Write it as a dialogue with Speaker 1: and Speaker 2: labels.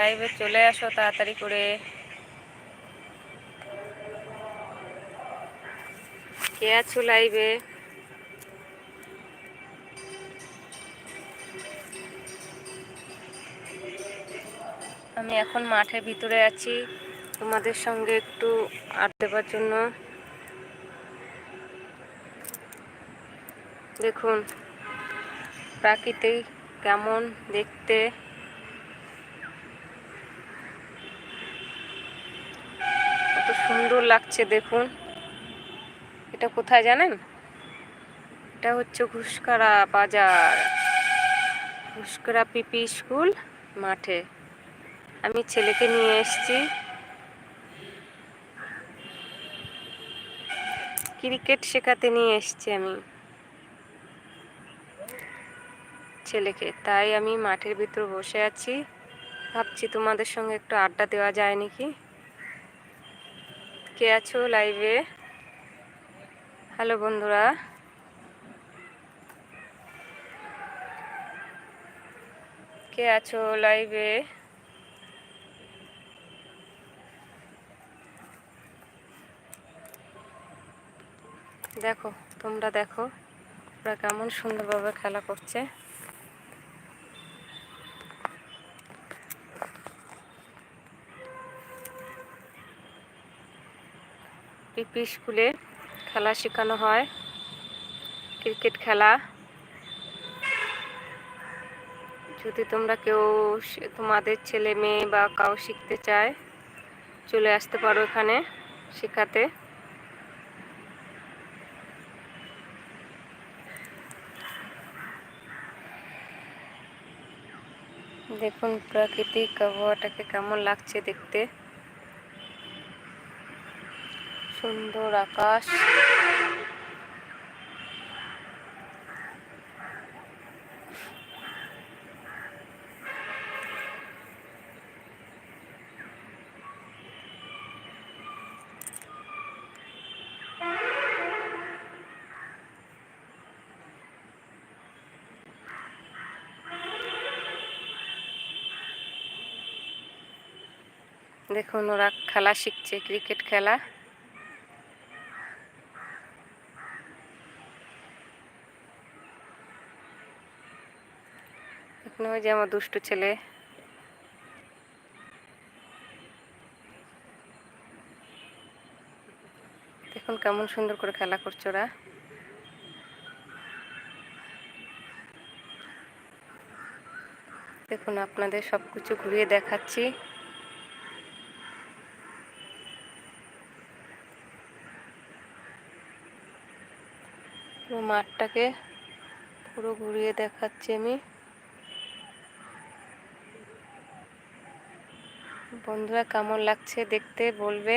Speaker 1: লাইভে চলে আসো তাড়াতাড়ি করে। কে আছো লাইভে আমি এখন মাঠের ভিতরে আছি। তোমাদের সঙ্গে একটু আট দেবার জন্য। দেখুন, প্রাকৃতিক কেমন দেখতে। সুন্দর লাগছে দেখুন। এটা কোথায় জানেন? এটা হচ্ছে ঘুষকারা বাজার। ঘুষকারা পিপি স্কুল মাঠে। আমি ছেলেকে নিয়ে এসেছি। ক্রিকেট শেখাতে নিয়ে এসেছি আমি। ছেলেকে। তাই আমি মাঠের ভিতর বসে আছি। ভাবছি তোমাদের সঙ্গে একটু আড্ডা দেওয়া যায় নাকি? কে আছো লাইভে হ্যালো বন্ধুরা। কে আছো লাইভে দেখো, তোমরা দেখো ওরা কেমন সুন্দরভাবে খেলা করছে। পিপি স্কুলে খেলা শেখানো হয়, ক্রিকেট খেলা। যদি তোমরা কেউ তোমাদের ছেলে মেয়ে বা কাউ শিখতে চায়, চলে আসতে পারো এখানে শেখাতে। দেখুন প্রাকৃতিক আবহাওয়াটাকে কেমন লাগছে দেখতে। সুন্দর আকাশ। দেখুন ওরা খেলা শিখছে ক্রিকেট খেলা। এখানে ওই যে আমার দুষ্টু ছেলে। দেখুন কেমন সুন্দর করে খেলা করছে ওরা। দেখুন আপনাদের সব কিছু ঘুরিয়ে দেখাচ্ছি। পুরো মাঠটাকে পুরো ঘুরিয়ে দেখাচ্ছি আমি। বন্ধুরা কেমন লাগছে দেখতে বলবে?